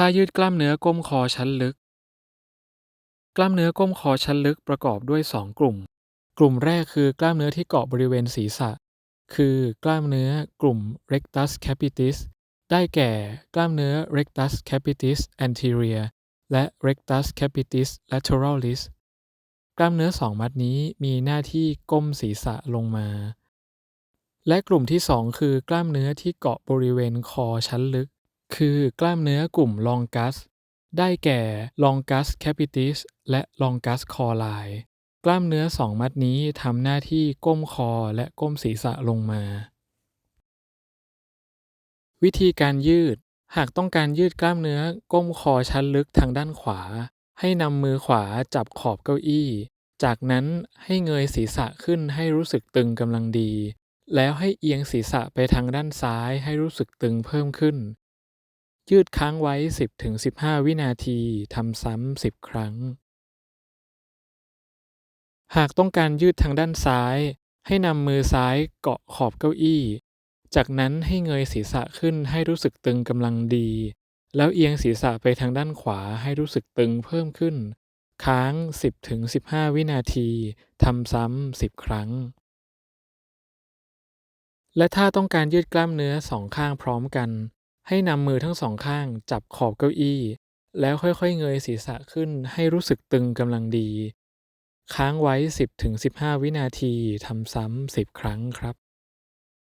ท่ายืดกล้ามเนื้อก้มคอชั้นลึก กล้ามเนื้อก้มคอชั้นลึกประกอบด้วย 2 กลุ่ม กลุ่มแรกคือกล้ามเนื้อที่เกาะบริเวณศีรษะ คือกล้ามเนื้อกลุ่ม rectus capitis ได้แก่กล้ามเนื้อ rectus capitis anterior และ rectus capitis lateralis กล้ามเนื้อสองมัดนี้มีหน้าที่ก้มศีรษะลงมา และกลุ่มที่ 2 คือกล้ามเนื้อที่เกาะบริเวณคอชั้นลึก คือกล้ามเนื้อกลุ่ม longus ได้แก่ longus capitis และ longus cauda กล้ามเนื้อสองมัดนี้ทำหน้าที่ก้มคอและก้มศีรษะลงมา วิธีการยืด หากต้องการยืดกล้ามเนื้อก้มคอชั้นลึกทางด้านขวา ให้นำมือขวาจับขอบเก้าอี้ จากนั้นให้เงยศีรษะขึ้นให้รู้สึกตึงกำลังดี แล้วให้เอียงศีรษะไปทางด้านซ้ายให้รู้สึกตึงเพิ่มขึ้น ยืดค้างไว้ 10-15 วินาที ทำซ้ำ 10 ครั้ง หากต้องการยืดทางด้านซ้าย ให้นำมือซ้ายเกาะขอบเก้าอี้ จากนั้นให้เงยศีรษะขึ้นให้รู้สึกตึงกำลังดี แล้วเอียงศีรษะไปทางด้านขวาให้รู้สึกตึงเพิ่มขึ้น ค้าง 10-15 วินาที ทำซ้ำ 10 ครั้ง และถ้าต้องการยืดกล้ามเนื้อสองข้างพร้อมกัน ให้นำมือทั้งสองข้างจับขอบเก้าอี้ แล้วค่อยๆเงยศีรษะขึ้นให้รู้สึกตึงกำลังดี ค้างไว้ 10-15 วินาทีทำซ้ำ10 ครั้งครับ